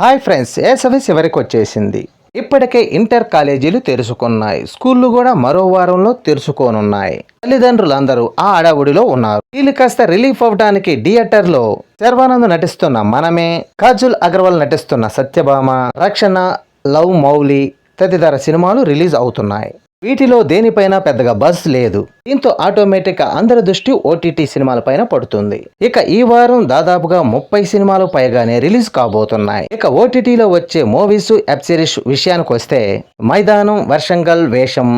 Hi friends వేసవి చివరికి వచ్చేసింది. ఇప్పటికే ఇంటర్ కాలేజీలు తెరుచుకున్నాయి. స్కూళ్ళు కూడా మరో వారంలో తెరుచుకోనున్నాయి. తల్లిదండ్రులందరూ ఆ అడవుడిలో ఉన్నారు. వీళ్ళు కాస్త రిలీఫ్ అవ్వడానికి థియేటర్లో శర్వానంద్ నటిస్తున్న మనమే కాజుల్ అగర్వాల్ నటిస్తున్న సత్యభామ రక్షణ లవ్ మౌలి తదితర సినిమాలు రిలీజ్ అవుతున్నాయి. వీటిలో దేనిపైన పెద్దగా బజ్ లేదు. దీంతో ఆటోమేటిక్ అందరి దృష్టి ఓటీటీ సినిమాలపైన పడుతుంది. ఇక ఈ వారం దాదాపుగా ముప్పై సినిమాలు పైగానే రిలీజ్ కాబోతున్నాయి. ఇక ఓటీటీలో వచ్చే మూవీస్ వెబ్ సిరీస్ విషయానికి వస్తే మైదానం వర్షంగల్ వేషం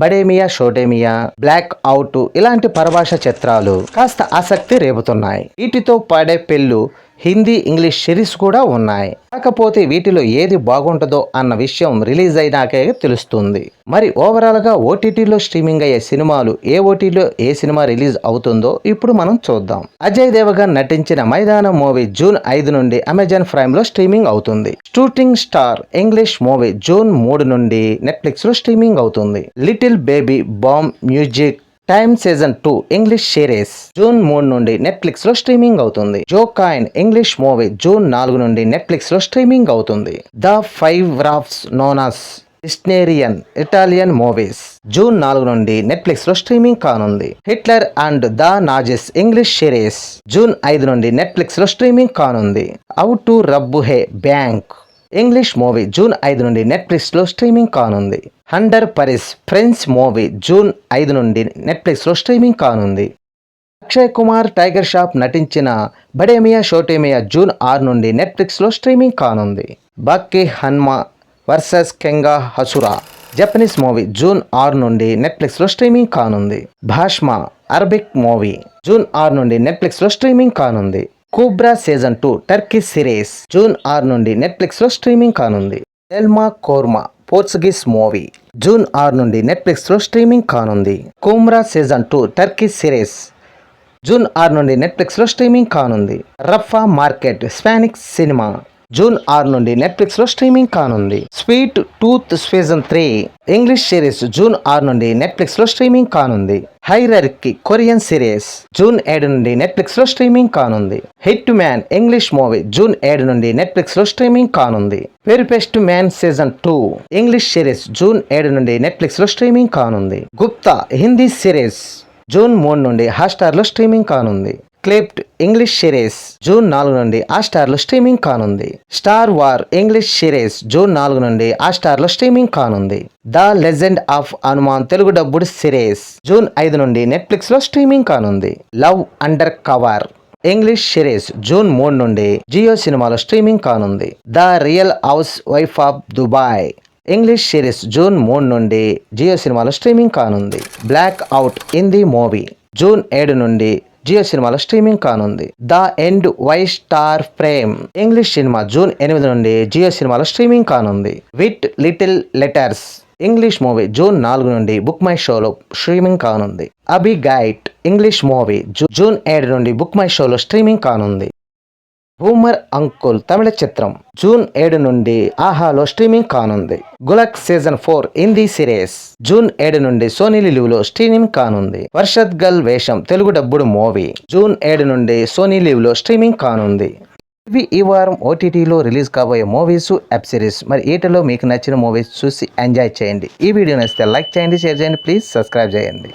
బడేమియా షోటేమియా బ్లాక్ అవుట్ ఇలాంటి పరభాష చిత్రాలు కాస్త ఆసక్తి రేపుతున్నాయి. వీటితో పాడే పెళ్ళు హిందీ ఇంగ్లీష్ సిరీస్ కూడా ఉన్నాయి. కాకపోతే వీటిలో ఏది బాగుంటుందో అన్న విషయం రిలీజ్ అయినాకే తెలుస్తుంది. మరి ఓవరాల్గా ఓటీటీలో స్ట్రీమింగ్ అయ్యే సినిమాలు ఏ ఓటీలో ఏ సినిమా రిలీజ్ అవుతుందో ఇప్పుడు మనం చూద్దాం. అజయ్ దేవగన్ నటించిన మైదానం మూవీ జూన్ ఐదు నుండి అమెజాన్ ప్రైమ్లో స్ట్రీమింగ్ అవుతుంది. Shooting star English movie June మూడు నుండి నెట్ఫ్లిక్స్లో స్ట్రీమింగ్ అవుతుంది. Little baby bomb music time season two English series June మూడు నుండి నెట్ఫ్లిక్స్లో స్ట్రీమింగ్ అవుతుంది. Joe coin English movie June నాలుగు నుండి నెట్ఫ్లిక్స్లో స్ట్రీమింగ్ అవుతుంది. ద ఫైవ్ రాఫ్స్ నోనాస్ ఇస్నేరియన్ ఇటాలియన్ మూవీస్ జూన్ నాలుగు నుండి నెట్ఫ్లిక్స్లో స్ట్రీమింగ్ కానుంది. Hitler and the Nazis English series June ఐదు నుండి నెట్ఫ్లిక్స్లో స్ట్రీమింగ్ కానుంది. Out to rob a bank English movie June ఐదు నుండి నెట్ఫ్లిక్స్లో స్ట్రీమింగ్ కానుంది. Under Paris French movie June ఐదు నుండి నెట్ఫ్లిక్స్లో స్ట్రీమింగ్ కానుంది. అక్షయ్ కుమార్ టైగర్ షాప్ నటించిన బడేమియా షోటేమియా జూన్ ఆరు నుండి నెట్ఫ్లిక్స్లో స్ట్రీమింగ్ కానుంది. బాక్కీ హన్మా వర్సెస్ కెంగా హసురా జపనీస్ మూవీ జూన్ ఆరు నుండి నెట్ఫ్లిక్స్లో స్ట్రీమింగ్ కానుంది. భాష్మా అరబిక్ మూవీ జూన్ ఆరు నుండి నెట్ఫ్లిక్స్లో స్ట్రీమింగ్ కానుంది. Kubra season two Turkey series June ఆరు నుండి నెట్ఫ్లిక్స్లో స్ట్రీమింగ్ కానుంది. ఎల్మా కోర్మా పోర్చుగీస్ మూవీ జూన్ ఆరు నుండి నెట్ఫ్లిక్స్లో స్ట్రీమింగ్ కానుంది. Kumra season two Turkey series June ఆరు నుండి నెట్ఫ్లిక్స్లో స్ట్రీమింగ్ కానుంది. Rafa market Spanish cinema. June ఆరు నుండి నెట్ఫ్లిక్స్లో స్ట్రీమింగ్ కానుంది. Sweet tooth season three English series June ఆరు నుండి నెట్ఫ్లిక్స్లో స్ట్రీమింగ్ కానుంది. హైరర్కి కొరియన్ సిరీస్ జూన్ ఏడు నుండి నెట్ఫ్లిక్స్లో స్ట్రీమింగ్ కానుంది. Hit man English movie June ఏడు నుండి నెట్ఫ్లిక్స్లో స్ట్రీమింగ్ కానుంది. పెరిపెస్ట్ man season two English series June ఏడు నుండి నెట్ఫ్లిక్స్లో స్ట్రీమింగ్ కానుంది. గుప్తా హిందీ సిరీస్ జూన్ మూడు నుండి హాట్స్టార్లో స్ట్రీమింగ్ కానుంది. క్లిప్డ్ ఇంగ్లీష్ సిరీస్ జూన్ నాలుగు నుండి ఆ స్టార్లో స్ట్రీమింగ్ కానుంది. Star war English series June నాలుగు నుండి ఆ స్టార్లో స్ట్రీమింగ్ కానుంది. The legend of Hanuman Telugu dubbed series June ఐదు నుండి నెట్ఫ్లిక్స్లో స్ట్రీమింగ్ కానుంది. Love undercover English series June మూడు నుండి జియో సినిమాలో స్ట్రీమింగ్ కానుంది. The real housewife of Dubai English series June మూడు నుండి జియో సినిమాలో స్ట్రీమింగ్ కానుంది. Black out Hindi movie June ఏడు నుండి జియో సినిమాలో స్ట్రీమింగ్ కానుంది. The end why star frame. English cinema June ఎనిమిది నుండి జియో సినిమాలో స్ట్రీమింగ్ కానుంది. With little letters. English movie June నాలుగు నుండి బుక్ మై షోలో స్ట్రీమింగ్ కానుంది. అబి గైట్ ఇంగ్లీష్ మూవీ జూన్ ఏడు నుండి బుక్ మై షోలో స్ట్రీమింగ్ కానుంది. బూమర్ అంకుల్ తమిళ చిత్రం. జూన్ ఏడు నుండి ఆహాలో స్ట్రీమింగ్ కానుంది. Gullak season four Hindi series June ఏడు నుండి సోనీ లివ్లో స్ట్రీమింగ్ కానుంది. వర్షద్ గల్ వేషం తెలుగు డబ్బుడు మూవీ. జూన్ ఏడు నుండి సోనీ లివ్లో స్ట్రీమింగ్ కానుంది. ఇవి ఈ వారం ఓటీటీలో రిలీజ్ కాబోయే మూవీస్ వెబ్ సిరీస్. మరి ఏటలో మీకు నచ్చిన మూవీస్ చూసి ఎంజాయ్ చేయండి. ఈ వీడియో నచ్చితే లైక్ చేయండి షేర్ చేయండి ప్లీజ్ సబ్స్క్రైబ్ చేయండి.